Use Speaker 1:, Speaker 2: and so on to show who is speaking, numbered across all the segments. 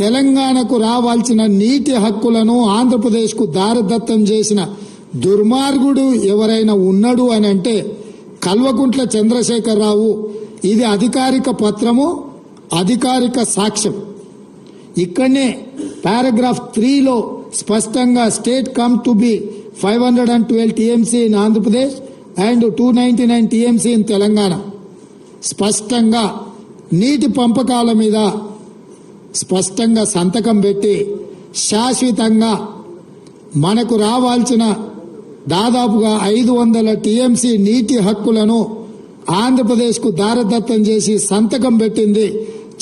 Speaker 1: తెలంగాణకు రావాల్సిన నీటి హక్కులను ఆంధ్రప్రదేశ్కు దారదత్తం చేసిన దుర్మార్గుడు ఎవరైనా ఉన్నాడు అని అంటే కల్వకుంట్ల చంద్రశేఖరరావు. ఇది అధికారిక పత్రము అధికారిక సాక్ష్యం. ఇక్కడనే పారాగ్రాఫ్ త్రీలో స్పష్టంగా state come to be five hundred and twelve TMC in Andhra Pradesh and two ninety nine TMC in Telangana. స్పష్టంగా నీటి పంపకాల మీద స్పష్టంగా సంతకం పెట్టి శాశ్వతంగా మనకు రావాల్సిన దాదాపుగా ఐదు వందల టీఎంసీ నీటి హక్కులను ఆంధ్రప్రదేశ్కు దారదత్తం చేసి సంతకం పెట్టింది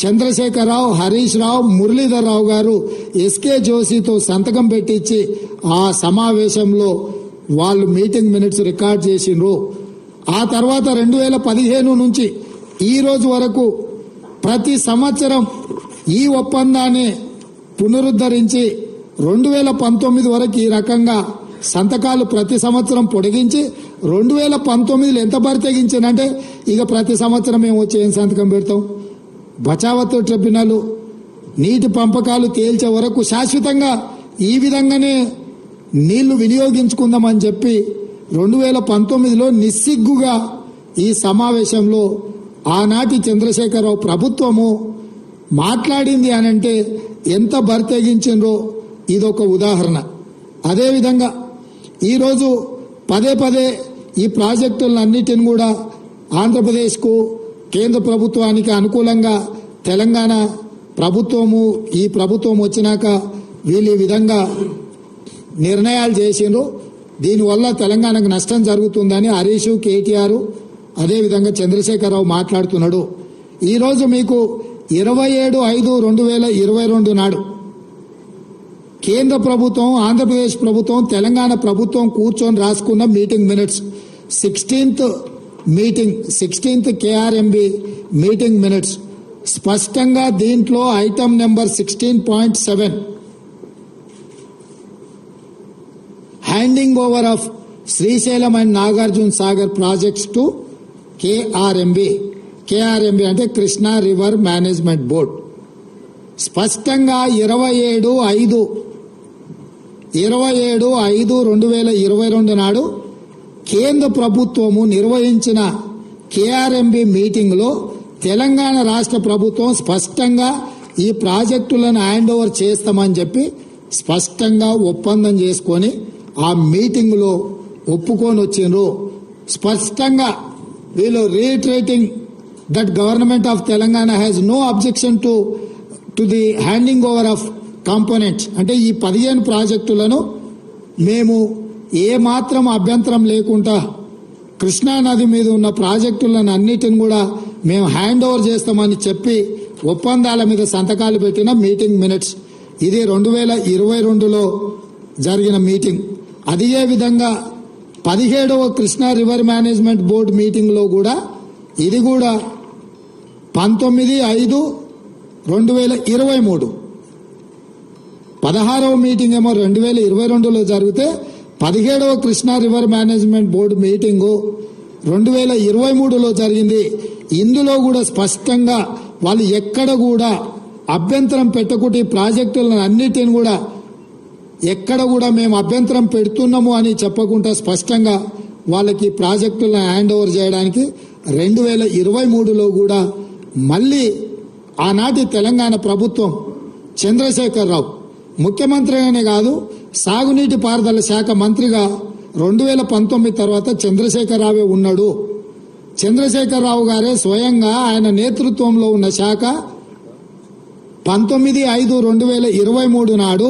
Speaker 1: చంద్రశేఖరరావు హరీష్ రావు మురళీధరరావు గారు ఎస్కే జోషితో సంతకం పెట్టించి ఆ సమావేశంలో వాళ్ళు మీటింగ్ మినిట్స్ రికార్డ్ చేసిండ్రు. ఆ తర్వాత రెండు వేల పదిహేను నుంచి ఈ రోజు వరకు ప్రతి సంవత్సరం ఈ ఒప్పందాన్ని పునరుద్ధరించి రెండు వేల పంతొమ్మిది వరకు ఈ రకంగా సంతకాలు ప్రతి సంవత్సరం పొడిగించి రెండు వేల పంతొమ్మిదిలో ఎంత బరితెగించిందంటే ఇక ప్రతి సంవత్సరం మేము వచ్చి ఏం సంతకం పెడతాం? బచావత్ ట్రిబ్యునల్ నీటి పంపకాలు తేల్చే వరకు శాశ్వతంగా ఈ విధంగానే నీళ్ళు వినియోగించుకుందామని చెప్పి రెండు వేల పంతొమ్మిదిలో నిస్సిగ్గుగా ఈ సమావేశంలో ఆనాటి చంద్రశేఖరరావు ప్రభుత్వము మాట్లాడింది అనంటే ఎంత బరితెగించిండ్రో ఇదొక ఉదాహరణ. అదేవిధంగా ఈరోజు పదే పదే ఈ ప్రాజెక్టులన్నిటిని కూడా ఆంధ్రప్రదేశ్కు కేంద్ర ప్రభుత్వానికి అనుకూలంగా తెలంగాణ ప్రభుత్వము ఈ ప్రభుత్వం వచ్చినాక వీళ్ళు ఈ విధంగా నిర్ణయాలు చేసిండ్రు. దీనివల్ల తెలంగాణకు నష్టం జరుగుతుందని హరీష్ కేటీఆర్ అదేవిధంగా చంద్రశేఖరరావు మాట్లాడుతున్నాడు. ఈరోజు మీకు ఇరవై ఏడు ఐదు రెండు వేల ఇరవై రెండు నాడు కేంద్ర ప్రభుత్వం ఆంధ్రప్రదేశ్ ప్రభుత్వం తెలంగాణ ప్రభుత్వం కూర్చొని రాసుకున్న meeting minutes. Sixteenth meeting sixteenth KRMB meeting minutes. స్పష్టంగా దీంట్లో item number sixteen point seven. Handing over of Srisailam and Nagarjuna Sagar projects to KRMB KRMB అంటే కృష్ణా రివర్ మేనేజ్మెంట్ బోర్డ్. స్పష్టంగా ఇరవై ఏడు ఐదు ఇరవై ఏడు ఐదు రెండు వేల ఇరవై రెండు నాడు కేంద్ర ప్రభుత్వము నిర్వహించిన కేఆర్ఎంబి మీటింగ్లో తెలంగాణ రాష్ట్ర ప్రభుత్వం స్పష్టంగా ఈ ప్రాజెక్టులను హ్యాండ్ ఓవర్ చేస్తామని చెప్పి స్పష్టంగా ఒప్పందం చేసుకొని ఆ మీటింగ్లో ఒప్పుకొని వచ్చిండ్రు. స్పష్టంగా వీళ్ళు retreating that government of Telangana has no objection to to the handing over of components అంటే ఈ పదిహేను ప్రాజెక్టులను మేము ఏ మాత్రం అభ్యంతరం లేకుండా కృష్ణా నది మీద ఉన్న ప్రాజెక్టులను అన్నిటిని కూడా మేము హ్యాండ్ ఓవర్ చేస్తామని చెప్పి ఒప్పందాల మీద సంతకాలు పెట్టిన మీటింగ్ మినిట్స్ ఇది రెండు వేల ఇరవై రెండులో జరిగిన మీటింగ్ అదే విధంగా పదిహేడవ కృష్ణా రివర్ మేనేజ్మెంట్ బోర్డు మీటింగ్లో కూడా ఇది కూడా పంతొమ్మిది ఐదు రెండు వేల ఇరవై మూడు. పదహారవ మీటింగ్ ఏమో రెండు వేల ఇరవై రెండులో జరిగితే పదిహేడవ Krishna river management board meeting రెండు వేల ఇరవై మూడులో జరిగింది. ఇందులో కూడా స్పష్టంగా వాళ్ళు ఎక్కడ కూడా అభ్యంతరం పెట్టకుండా ప్రాజెక్టులను అన్నిటిని కూడా ఎక్కడ కూడా మేము అభ్యంతరం పెడుతున్నాము అని చెప్పకుండా స్పష్టంగా వాళ్ళకి ప్రాజెక్టులను హ్యాండ్ ఓవర్ చేయడానికి రెండు వేల ఇరవై మూడులో కూడా మళ్ళీ ఆనాటి తెలంగాణ ప్రభుత్వం చంద్రశేఖరరావు ముఖ్యమంత్రిగానే కాదు సాగునీటి పారుదల శాఖ మంత్రిగా రెండు వేల పంతొమ్మిది తర్వాత చంద్రశేఖరరావే ఉన్నాడు. చంద్రశేఖరరావు గారే స్వయంగా ఆయన నేతృత్వంలో ఉన్న శాఖ పంతొమ్మిది ఐదు రెండు వేల ఇరవై మూడు నాడు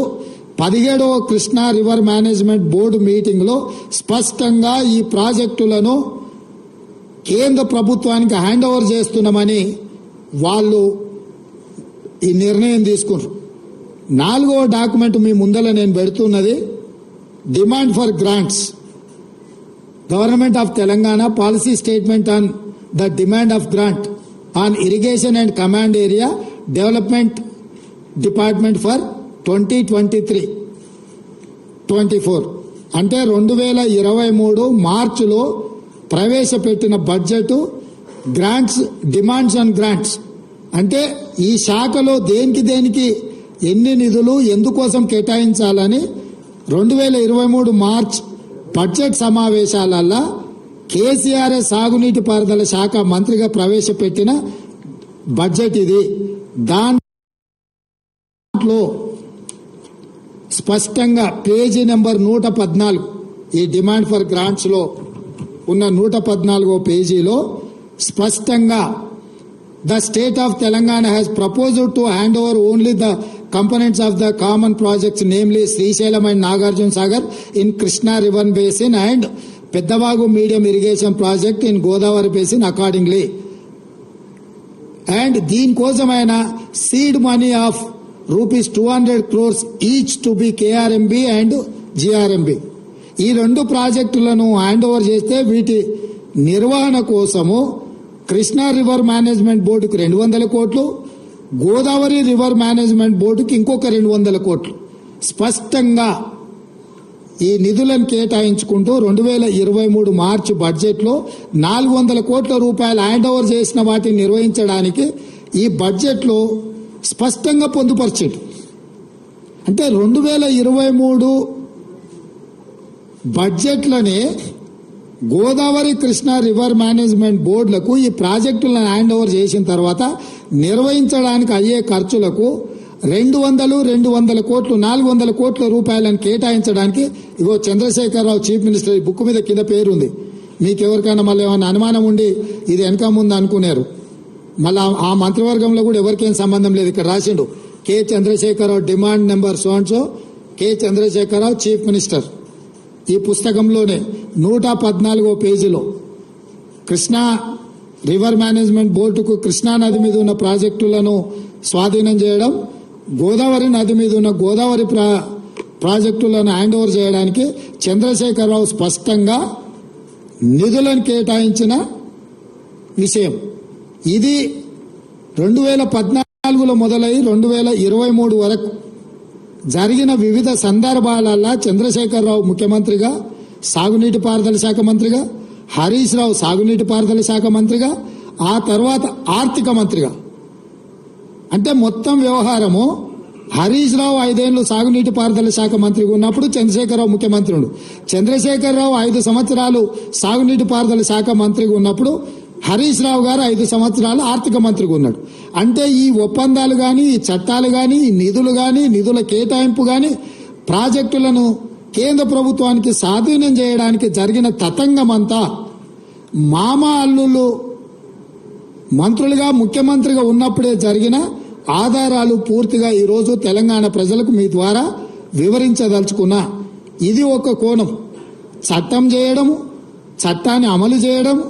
Speaker 1: పదిహేడవ కృష్ణా రివర్ మేనేజ్మెంట్ బోర్డు మీటింగ్లో స్పష్టంగా ఈ ప్రాజెక్టులను కేంద్ర ప్రభుత్వానికి హ్యాండ్ ఓవర్ చేస్తున్నామని వాళ్ళు ఈ నిర్ణయం తీసుకున్నారు. నాలుగవ డాక్యుమెంట్ మీ ముందర నేను పెడుతున్నది demand for grants. Government of Telangana policy statement on the demand of grant on irrigation and command area development department for twenty twenty three twenty four. అంటే రెండు వేల ఇరవై మూడు మార్చిలో ప్రవేశపెట్టిన budget grants demands and grants అంటే ఈ శాఖలో దేనికి దేనికి ఎన్ని నిధులు ఎందుకోసం కేటాయించాలని రెండు వేల ఇరవై మూడు మార్చ్ బడ్జెట్ సమావేశాలల్లో కేసీఆర్ సాగునీటి పారుదల శాఖ మంత్రిగా ప్రవేశపెట్టిన బడ్జెట్ ఇది. దాంట్లో స్పష్టంగా పేజీ నెంబర్ నూట పద్నాలుగు ఈ డిమాండ్ ఫర్ గ్రాంట్స్లో ఉన్న నూట పద్నాలుగో పేజీలో స్పష్టంగా the state of Telangana has proposed to hand over only the components of the common projects namely Srisailam and Nagarjuna Sagar in Krishna river basin and Peddavagu medium irrigation project in Godavari basin accordingly and దీనికోసమైన seed money of rupees two hundred crores each to be KRMB and GRMB ఈ రెండు ప్రాజెక్టులను hand over చేస్తే వీటి నిర్వహణ కోసము Krishna river management బోర్డుకు రెండు వందల కోట్లు గోదావరి రివర్ మేనేజ్మెంట్ బోర్డుకి ఇంకొక రెండు వందల కోట్లు. స్పష్టంగా ఈ నిధులను కేటాయించుకుంటూ రెండు వేల ఇరవై మూడు మార్చి బడ్జెట్లో నాలుగు వందల కోట్ల రూపాయలు హ్యాండ్ ఓవర్ చేసిన వాటిని నిర్వహించడానికి ఈ బడ్జెట్లో స్పష్టంగా పొందుపరిచాడు. అంటే రెండు వేల ఇరవై మూడు బడ్జెట్లని గోదావరి కృష్ణా రివర్ మేనేజ్మెంట్ బోర్డులకు ఈ ప్రాజెక్టులను హ్యాండ్ ఓవర్ చేసిన తర్వాత నిర్వహించడానికి అయ్యే ఖర్చులకు రెండు వందలు రెండు వందల కోట్లు నాలుగు వందల కోట్ల రూపాయలను కేటాయించడానికి ఇగో చంద్రశేఖరరావు చీఫ్ మినిస్టర్ ఈ బుక్ మీద కింద పేరుంది. మీకు ఎవరికైనా మళ్ళీ ఏమైనా అనుమానం ఉండి ఇది వెనక ముందు అనుకున్నారు మళ్ళా ఆ మంత్రివర్గంలో కూడా ఎవరికేం సంబంధం లేదు. ఇక్కడ రాసిండు K Chandrashekar Rao demand number so and so K Chandrashekar Rao chief minister. ఈ పుస్తకంలోనే నూట పద్నాలుగో పేజీలో కృష్ణా రివర్ మేనేజ్మెంట్ బోర్డుకు కృష్ణా నది మీద ఉన్న ప్రాజెక్టులను స్వాధీనం చేయడం గోదావరి నది మీద ఉన్న గోదావరి ప్రా ప్రాజెక్టులను హ్యాండ్ ఓవర్ చేయడానికి చంద్రశేఖరరావు స్పష్టంగా నిధులను కేటాయించిన విషయం. ఇది రెండు వేల పద్నాలుగులో మొదలై రెండు వేల ఇరవై మూడు వరకు జరిగిన వివిధ సందర్భాలల్లో చంద్రశేఖరరావు ముఖ్యమంత్రిగా సాగునీటి పారుదల శాఖ మంత్రిగా హరీష్ రావు సాగునీటి పారుదల శాఖ మంత్రిగా ఆ తర్వాత ఆర్థిక మంత్రిగా. అంటే మొత్తం వ్యవహారము హరీష్ రావు ఐదేళ్ళు సాగునీటి పారుదల శాఖ మంత్రిగా ఉన్నప్పుడు చంద్రశేఖరరావు ముఖ్యమంత్రి ఉండు. చంద్రశేఖరరావు ఐదు సంవత్సరాలు సాగునీటి పారుదల శాఖ మంత్రిగా ఉన్నప్పుడు హరీష్ రావు గారు ఐదు సంవత్సరాలు ఆర్థిక మంత్రిగా ఉన్నాడు. అంటే ఈ ఒప్పందాలు కానీ ఈ చట్టాలు కానీ ఈ నిధులు కానీ నిధుల కేటాయింపు కానీ ప్రాజెక్టులను కేంద్ర ప్రభుత్వానికి స్వాధీనం చేయడానికి జరిగిన తతంగమంతా మామ అల్లుళ్ళు మంత్రులుగా ముఖ్యమంత్రిగా ఉన్నప్పుడే జరిగిన ఆధారాలు పూర్తిగా ఈరోజు తెలంగాణ ప్రజలకు మీ ద్వారా వివరించదలుచుకున్నా. ఇది ఒక కోణం. చట్టం చేయడం చట్టాన్ని అమలు చేయడం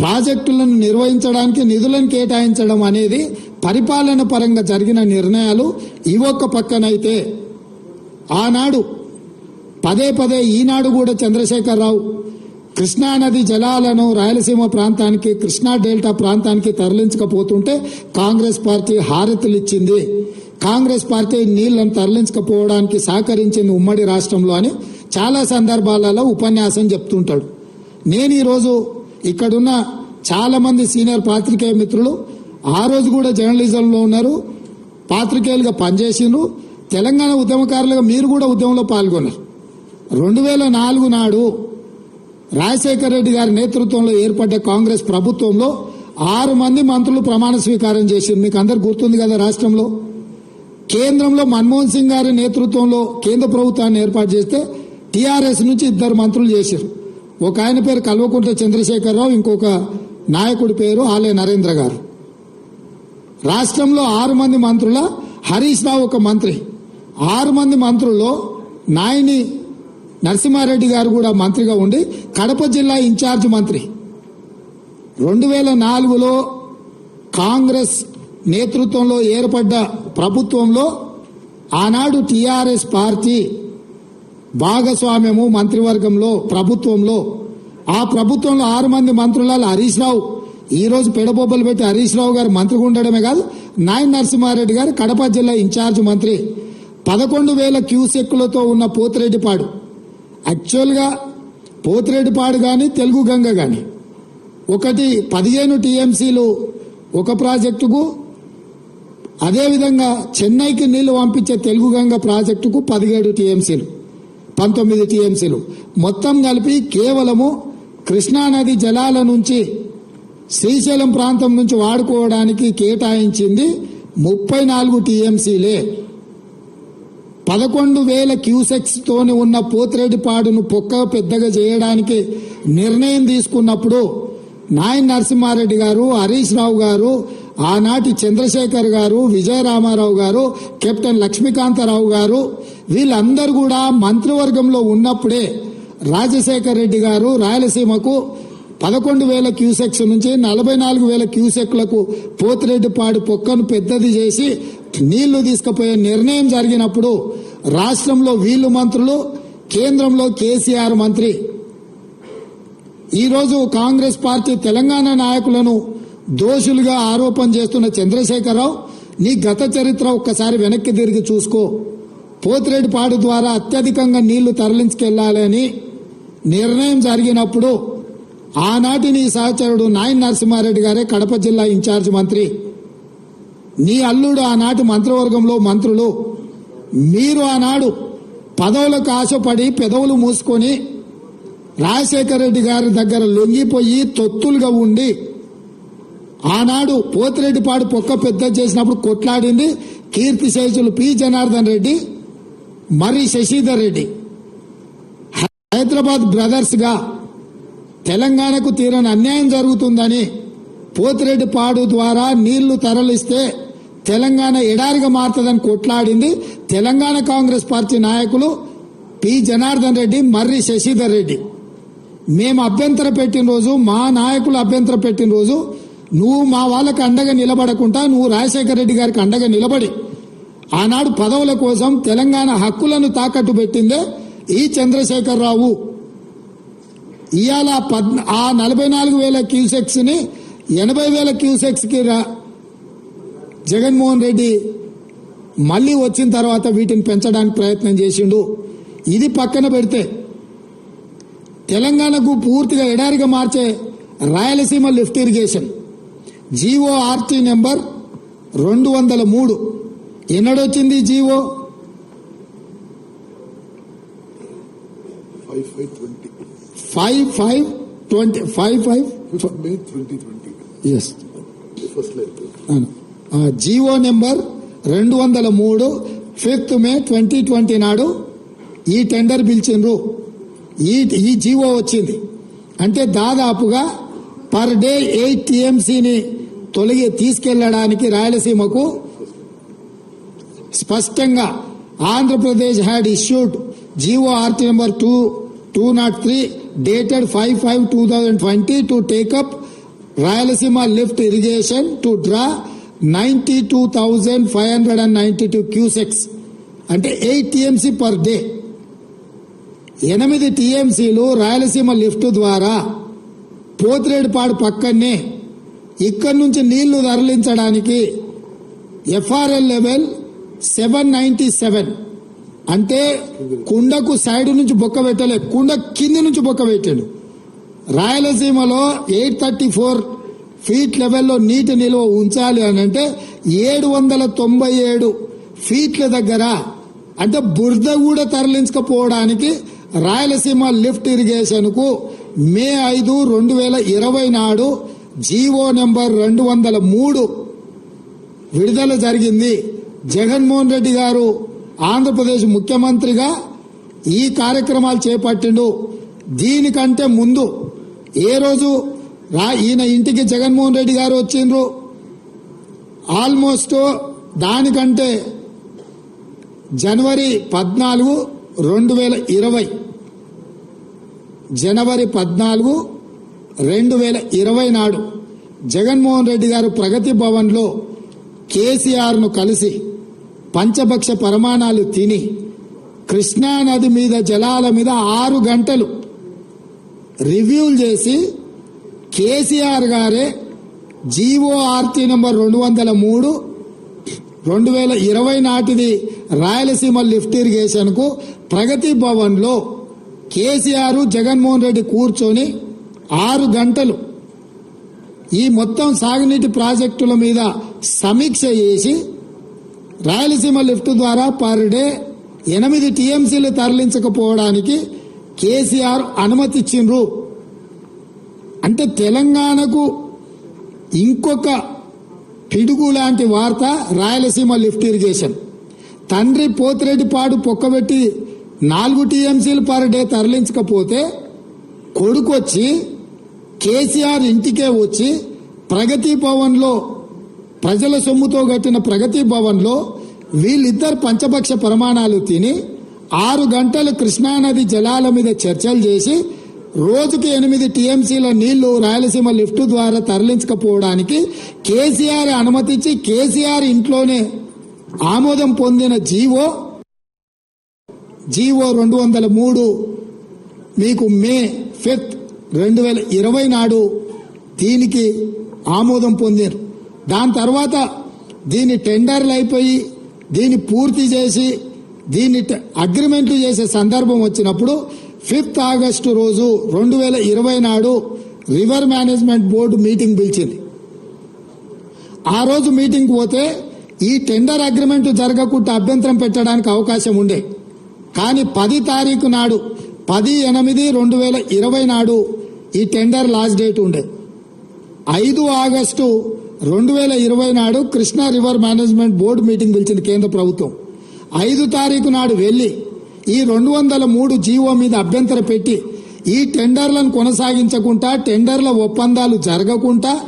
Speaker 1: ప్రాజెక్టులను నిర్వహించడానికి నిధులను కేటాయించడం అనేది పరిపాలన పరంగా జరిగిన నిర్ణయాలు. ఈ ఒక్క పక్కనైతే ఆనాడు పదే పదే ఈనాడు కూడా చంద్రశేఖరరావు కృష్ణానది జలాలను రాయలసీమ ప్రాంతానికి కృష్ణా డెల్టా ప్రాంతానికి తరలించకపోతుంటే కాంగ్రెస్ పార్టీ హారతులు ఇచ్చింది. కాంగ్రెస్ పార్టీ నీళ్ళను తరలించకపోవడానికి సహకరించింది ఉమ్మడి రాష్ట్రంలో అని చాలా సందర్భాలలో ఉపన్యాసం చెప్తుంటాడు. నేను ఈరోజు ఇక్కడున్న చాలా మంది సీనియర్ పాత్రికేయ మిత్రులు ఆ రోజు కూడా జర్నలిజంలో ఉన్నారు. పాత్రికేయులుగా పనిచేసిండ్రు. తెలంగాణ ఉద్యమకారులుగా మీరు కూడా ఉద్యమంలో పాల్గొన్నారు. రెండు వేల నాలుగు నాడు రాజశేఖర రెడ్డి గారి నేతృత్వంలో ఏర్పడ్డ కాంగ్రెస్ ప్రభుత్వంలో ఆరు మంది మంత్రులు ప్రమాణ స్వీకారం చేసింది మీకు అందరు గుర్తుంది కదా రాష్ట్రంలో. కేంద్రంలో మన్మోహన్ సింగ్ గారి నేతృత్వంలో కేంద్ర ప్రభుత్వాన్ని ఏర్పాటు చేస్తే టీఆర్ఎస్ నుంచి ఇద్దరు మంత్రులు చేశారు ఒక ఆయన పేరు కల్వకుంట్ల చంద్రశేఖరరావు ఇంకొక నాయకుడి పేరు ఆలయ నరేంద్ర గారు. రాష్ట్రంలో ఆరు మంది మంత్రుల హరీష్ రావు ఒక మంత్రి. ఆరు మంది మంత్రుల్లో నాయని నరసింహారెడ్డి గారు కూడా మంత్రిగా ఉండి కడప జిల్లా ఇన్ఛార్జ్ మంత్రి. రెండు వేల నాలుగులో కాంగ్రెస్ నేతృత్వంలో ఏర్పడ్డ ప్రభుత్వంలో ఆనాడు టీఆర్ఎస్ పార్టీ భాగస్వామ్యము మంత్రివర్గంలో ప్రభుత్వంలో ఆ ప్రభుత్వంలో ఆరు మంది మంత్రులలో హరీష్ రావు. ఈ రోజు పెడబొబ్బలు పెట్టి హరీష్ రావు గారు మంత్రిగా ఉండడమే కాదు నాయన నరసింహారెడ్డి గారు కడప జిల్లా ఇన్ఛార్జ్ మంత్రి. పదకొండు వేల క్యూసెక్కులతో ఉన్న పోతిరెడ్డిపాడు. యాక్చువల్గా పోతిరెడ్డిపాడు కానీ తెలుగు గంగ కానీ ఒకటి పదిహేను టీఎంసీలు ఒక ప్రాజెక్టుకు అదేవిధంగా చెన్నైకి నీళ్ళు పంపించే తెలుగు గంగ ప్రాజెక్టుకు పదిహేడు టీఎంసీలు పంతొమ్మిది టీఎంసీలు. మొత్తం కలిపి కేవలము కృష్ణానది జలాల నుంచి శ్రీశైలం ప్రాంతం నుంచి వాడుకోవడానికి కేటాయించింది ముప్పై నాలుగు టీఎంసీలే. పదకొండు వేల క్యూసెక్స్ తోని ఉన్న పోతిరెడ్డిపాడును పొక్క పెద్దగా చేయడానికి నిర్ణయం తీసుకున్నప్పుడు నాయన్ నరసింహారెడ్డి గారు హరీష్ రావు గారు ఆనాటి చంద్రశేఖర్ గారు విజయరామారావు గారు కెప్టెన్ లక్ష్మీకాంతారావు గారు వీళ్ళందరూ కూడా మంత్రివర్గంలో ఉన్నప్పుడే రాజశేఖర రెడ్డి గారు రాయలసీమకు పదకొండు వేల క్యూసెక్స్ నుంచి నలభై నాలుగు వేల క్యూసెక్లకు పోతిరెడ్డిపాడు పొక్కను పెద్దది చేసి నీళ్ళు తీసుకుపోయే నిర్ణయం జరిగినప్పుడు రాష్ట్రంలో వీళ్ళు మంత్రులు కేంద్రంలో కేసీఆర్ మంత్రి. ఈరోజు కాంగ్రెస్ పార్టీ తెలంగాణ నాయకులను దోషులుగా ఆరోపణ చేస్తున్న చంద్రశేఖరరావు నీ గత చరిత్ర ఒక్కసారి వెనక్కి తిరిగి చూసుకో. పోతిరెడ్డిపాడు ద్వారా అత్యధికంగా నీళ్ళు తరలించుకెళ్ళాలని నిర్ణయం జరిగినప్పుడు ఆనాటి నీ సహచరుడు నాయన్ నరసింహారెడ్డి గారే కడప జిల్లా ఇన్ఛార్జ్ మంత్రి. నీ అల్లుడు ఆనాటి మంత్రివర్గంలో మంత్రులు. మీరు ఆనాడు పదవులకు ఆశపడి పెదవులు మూసుకొని రాజశేఖర రెడ్డి గారి దగ్గర లొంగిపోయి తొత్తులుగా ఉండి ఆనాడు పోతిరెడ్డిపాడు పొక్క పెద్ద చేసినప్పుడు కొట్లాడింది కీర్తిశేషులు పి జనార్దన్ రెడ్డి మరి శశిధర్ రెడ్డి. హైదరాబాద్ బ్రదర్స్గా తెలంగాణకు తీరని అన్యాయం జరుగుతుందని పోతిరెడ్డిపాడు ద్వారా నీళ్ళు తరలిస్తే తెలంగాణ ఎడారిగా మారుతుందని కొట్లాడింది తెలంగాణ కాంగ్రెస్ పార్టీ నాయకులు పి. జనార్దన్ రెడ్డి మర్రి శశిధర్ రెడ్డి. మేము అభ్యంతర పెట్టిన రోజు మా నాయకులు అభ్యంతర పెట్టిన రోజు నువ్వు మా వాళ్ళకి అండగా నిలబడకుండా నువ్వు రాజశేఖర రెడ్డి గారికి అండగా నిలబడి ఆనాడు పదవుల కోసం తెలంగాణ హక్కులను తాకట్టు పెట్టిందే ఈ చంద్రశేఖరరావు ఇవాళ పద్ ఆ నలభై నాలుగు వేల క్యూసెక్స్ని ఎనభై వేల క్యూసెక్స్కి రా జగన్మోహన్ రెడ్డి మళ్ళీ వచ్చిన తర్వాత వీటిని పెంచడానికి ప్రయత్నం చేసిండు. ఇది పక్కన పెడితే తెలంగాణకు పూర్తిగా ఎడారిగా మార్చే Rayalaseema lift irrigation. GO RT number రెండు వందల మూడు. ఎన్నడొచ్చింది GO? Five five twenty five five. S number రెండు వందల మూడు ఫిఫ్త్ మే ట్వంటీ ట్వంటీ నాడు ఈ టెండర్ పిలిచిండ్రు. ఈ ఈ జీవో వచ్చింది. అంటే దాదాపుగా పర్ డే ఎయిట్ టీఎంసీని తొలగి తీసుకెళ్ళడానికి రాయలసీమకు స్పష్టంగా Andhra Pradesh had issued GO RT number two two nought three dated five five two thousand twenty to take up Rayalaseema lift irrigation to draw ninety two thousand five hundred and ninety two cusecs అంటే eight TMC per day ఎనిమిది టీఎంసీలు Rayalaseema lift ద్వారా పోతిరేడుపాడు పక్కనే ఇక్కడి నుంచి నీళ్ళు తరలించడానికి FRL level seven ninety seven అంటే కుండకు సైడ్ నుంచి బొక్క పెట్టలే కుండ కింది నుంచి బొక్క పెట్టాడు. రాయలసీమలో ఎయిట్ థర్టీ ఫోర్ ఫీట్ లెవెల్లో నీటి నిల్వ ఉంచాలి అని అంటే ఏడు వందల తొంభై ఏడు ఫీట్ల దగ్గర అంటే బురద కూడా తరలించకపోవడానికి రాయలసీమ లిఫ్ట్ ఇరిగేషన్కు మే ఐదు రెండు వేల ఇరవై నాడు జీవో నెంబర్ రెండు వందల మూడు విడుదల జరిగింది. జగన్మోహన్ రెడ్డి గారు ఆంధ్రప్రదేశ్ ముఖ్యమంత్రిగా ఈ కార్యక్రమాలు చేపట్టిండు. దీనికంటే ముందు ఏ రోజు రా ఈయన ఇంటికి జగన్మోహన్ రెడ్డి గారు వచ్చిండ్రు? ఆల్మోస్ట్ దానికంటే జనవరి పద్నాలుగు రెండు వేల ఇరవై. జనవరి పద్నాలుగు రెండు వేల ఇరవై నాడు జగన్మోహన్ రెడ్డి గారు ప్రగతి భవన్లో కేసీఆర్ను కలిసి పంచభక్ష పరమాణాలు తిని కృష్ణా నది మీద జలాల మీద ఆరు గంటలు రివ్యూలు చేసి కేసీఆర్ గారే జీఓఆర్టీ నెంబర్ రెండు వందల మూడు రెండు వేల ఇరవై నాటిది రాయలసీమ లిఫ్ట్ ఇరిగేషన్కు ప్రగతి భవన్లో కేసీఆర్ జగన్మోహన్ రెడ్డి కూర్చొని ఆరు గంటలు ఈ మొత్తం సాగునీటి ప్రాజెక్టుల మీద సమీక్ష చేసి రాయలసీమ లిఫ్ట్ ద్వారా పర్ డే ఎనిమిది టీఎంసీలు తరలించకపోవడానికి కేసీఆర్ అనుమతి ఇచ్చిండ్రు అంటే తెలంగాణకు ఇంకొక పిడుగు లాంటి వార్త రాయలసీమ లిఫ్ట్ ఇరిగేషన్. తండ్రి పోతిరెడ్డిపాడు పొక్కబెట్టి నాలుగు టీఎంసీలు పర్ డే తరలించకపోతే కొడుకొచ్చి కేసీఆర్ ఇంటికే వచ్చి ప్రగతి భవన్లో ప్రజల సొమ్ముతో కట్టిన ప్రగతి భవన్లో వీళ్ళిద్దరు పంచపక్ష ప్రమాణాలు తిని ఆరు గంటలు కృష్ణానది జలాల మీద చర్చలు చేసి రోజుకి ఎనిమిది టీఎంసీల నీళ్ళు రాయలసీమ లిఫ్ట్ ద్వారా తరలించకపోవడానికి కేసీఆర్ అనుమతించి కేసీఆర్ ఇంట్లోనే ఆమోదం పొందిన జీవో జీవో రెండు వందల మూడు మీకు మే ఫిఫ్త్ రెండు వేల ఇరవై నాడు దీనికి ఆమోదం పొందారు. దాని తర్వాత దీని టెండర్లు అయిపోయి దీన్ని పూర్తి చేసి దీన్ని ట- అగ్రిమెంట్లు చేసే సందర్భం వచ్చినప్పుడు ఫిఫ్త్ ఆగస్టు రోజు రెండు వేల ఇరవై నాడు రివర్ మేనేజ్మెంట్ బోర్డు మీటింగ్ పిలిచింది. ఆ రోజు మీటింగ్ పోతే ఈ టెండర్ అగ్రిమెంట్ జరగకుండా అభ్యంతరం పెట్టడానికి అవకాశం ఉండే. కానీ పది తారీఖు నాడు పది ఎనిమిది రెండు వేల ఇరవై నాడు ఈ టెండర్ లాస్ట్ డేట్ ఉండే. ఐదు ఆగస్టు రెండు వేల ఇరవై నాడు Krishna river management board meeting పిలిచింది కేంద్ర ప్రభుత్వం. ఐదు తారీఖు నాడు వెళ్ళి ఈ రెండు వందల మూడు జీవో మీద అభ్యంతర పెట్టి ఈ టెండర్లను కొనసాగించకుండా టెండర్ల ఒప్పందాలు జరగకుండా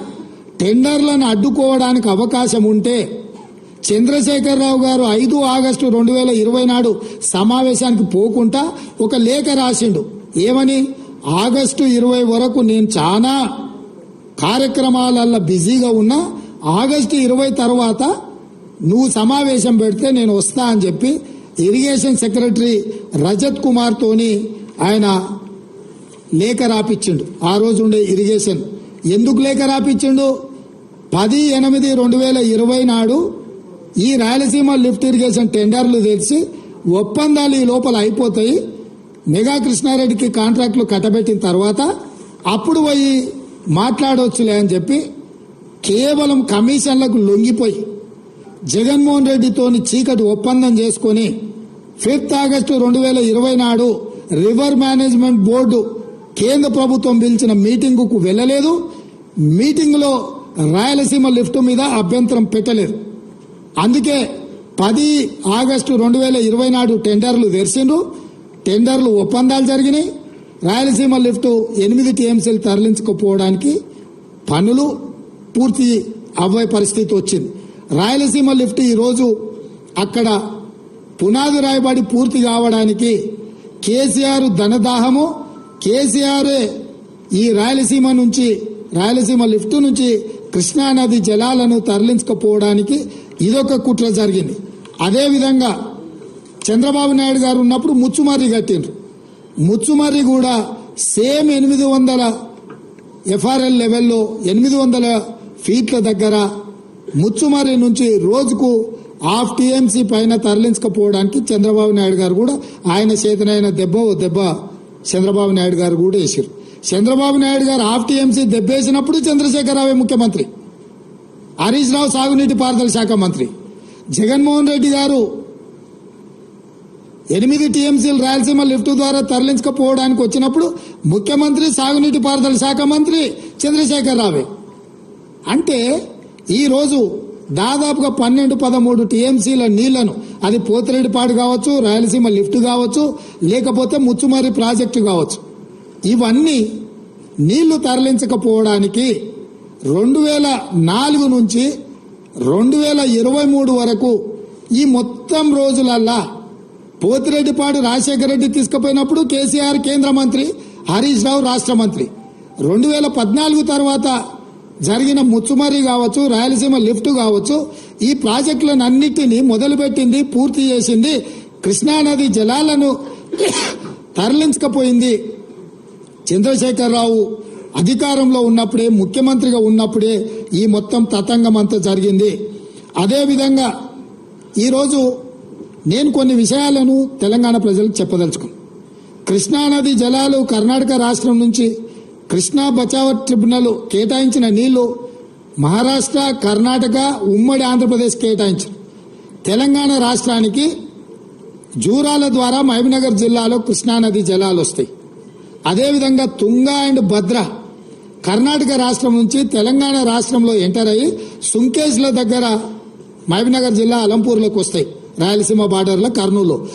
Speaker 1: టెండర్లను అడ్డుకోవడానికి అవకాశం ఉంటే చంద్రశేఖరరావు గారు ఐదు ఆగస్టు రెండు వేల ఇరవై నాడు సమావేశానికి పోకుండా ఒక లేఖ రాసిండు. ఏమని? ఆగస్టు ఇరవై వరకు నేను చాలా కార్యక్రమాలల్లో బిజీగా ఉన్నా ఆగస్టు ఇరవై తర్వాత నువ్వు సమావేశం పెడితే నేను వస్తా అని చెప్పి ఇరిగేషన్ సెక్రటరీ రజత్ కుమార్తోని ఆయన లేఖ రాపిచ్చిండు. ఆ రోజు ఉండే ఇరిగేషన్. ఎందుకు లేఖ రాపిచ్చిండు? పది ఎనిమిది రెండు వేల ఇరవై నాడు ఈ రాయలసీమ లిఫ్ట్ ఇరిగేషన్ టెండర్లు తెచ్చి ఒప్పందాలు ఈ లోపల అయిపోతాయి. మెగా కృష్ణారెడ్డికి కాంట్రాక్టులు కట్టబెట్టిన తర్వాత అప్పుడు పోయి మాట్లాడవచ్చులే అని చెప్పి కేవలం కమిషన్లకు లొంగిపోయి జగన్మోహన్ రెడ్డితోని చీకటి ఒప్పందం చేసుకొని ఫిఫ్త్ ఆగస్టు రెండు వేల ఇరవై నాడు రివర్ మేనేజ్మెంట్ బోర్డు కేంద్ర ప్రభుత్వం పిలిచిన మీటింగుకు వెళ్ళలేదు. మీటింగ్లో రాయలసీమ లిఫ్ట్ మీద అభ్యంతరం పెట్టలేదు. అందుకే పది ఆగస్టు రెండు వేల ఇరవై నాడు టెండర్లు తెరిచిండ్రు టెండర్లు ఒప్పందాలు జరిగినాయి. రాయలసీమ లిఫ్ట్ ఎనిమిది టీఎంసీలు తరలించకపోవడానికి పనులు పూర్తి అవ్వే పరిస్థితి వచ్చింది. రాయలసీమ లిఫ్ట్ ఈరోజు అక్కడ పునాది రాయబడి పూర్తి కావడానికి కేసీఆర్ ధనదాహము కేసీఆరే ఈ రాయలసీమ నుంచి రాయలసీమ లిఫ్ట్ నుంచి కృష్ణానది జలాలను తరలించకపోవడానికి ఇదొక కుట్ర జరిగింది. అదేవిధంగా చంద్రబాబు నాయుడు గారు ఉన్నప్పుడు ముచ్చుమారి కట్టిండ్రు. ముచ్చుమర్రి కూడా సేమ్ ఎనిమిది వందల ఎఫ్ఆర్ఎల్ లెవెల్లో ఎనిమిది వందల ఫీట్ల దగ్గర ముచ్చుమర్రి నుంచి రోజుకు హాఫ్ టీఎంసీ పైన తరలించకపోవడానికి చంద్రబాబు నాయుడు గారు కూడా ఆయన చేతనైన దెబ్బ ఓ దెబ్బ చంద్రబాబు నాయుడు గారు కూడా వేసారు చంద్రబాబు నాయుడు గారు హాఫ్ టీఎంసీ దెబ్బేసినప్పుడు చంద్రశేఖరరావు ముఖ్యమంత్రి. హరీష్ రావు సాగునీటి పారుదల శాఖ మంత్రి. జగన్మోహన్ రెడ్డి గారు ఎనిమిది టీఎంసీలు రాయలసీమ లిఫ్ట్ ద్వారా తరలించకపోవడానికి వచ్చినప్పుడు ముఖ్యమంత్రి సాగునీటి పారుదల శాఖ మంత్రి చంద్రశేఖర్ రావే. అంటే ఈరోజు దాదాపుగా పన్నెండు పదమూడు టీఎంసీల నీళ్ళను అది పోతిరెడ్డిపాడు కావచ్చు రాయలసీమ లిఫ్ట్ కావచ్చు లేకపోతే ముచ్చుమర్రి ప్రాజెక్టు కావచ్చు. ఇవన్నీ నీళ్ళు తరలించకపోవడానికి రెండు వేల నాలుగు నుంచి రెండు వేల ఇరవై మూడు వరకు ఈ మొత్తం రోజులల్లా పోతిరెడ్డిపాడు రాజశేఖర రెడ్డి తీసుకుపోయినప్పుడు కేసీఆర్ కేంద్ర మంత్రి హరీష్ రావు రాష్ట్ర మంత్రి. రెండు వేల పద్నాలుగు తర్వాత జరిగిన ముచ్చుమరి కావచ్చు రాయలసీమ లిఫ్ట్ కావచ్చు ఈ ప్రాజెక్టులను అన్నిటినీ మొదలుపెట్టింది పూర్తి చేసింది కృష్ణానది జలాలను తరలించకపోయింది చంద్రశేఖరరావు. అధికారంలో ఉన్నప్పుడే ముఖ్యమంత్రిగా ఉన్నప్పుడే ఈ మొత్తం తతంగం అంతా జరిగింది. అదేవిధంగా ఈరోజు నేను కొన్ని విషయాలను తెలంగాణ ప్రజలకు చెప్పదలుచుకున్నాను. కృష్ణానది జలాలు కర్ణాటక రాష్ట్రం నుంచి కృష్ణా బచావ ట్రిబ్యునల్ కేటాయించిన నీళ్ళు మహారాష్ట్ర కర్ణాటక ఉమ్మడి ఆంధ్రప్రదేశ్ కేటాయించారు. తెలంగాణ రాష్ట్రానికి జూరాల ద్వారా మహబూబ్నగర్ జిల్లాలో కృష్ణానది జలాలు వస్తాయి. అదేవిధంగా తుంగ అండ్ భద్ర కర్ణాటక రాష్ట్రం నుంచి తెలంగాణ రాష్ట్రంలో ఎంటర్ అయ్యి సుంకేజ్ల దగ్గర మహబూబ్నగర్ జిల్లా అలంపూర్లోకి వస్తాయి. రాయలసీమ బార్డర్లో కర్నూలు.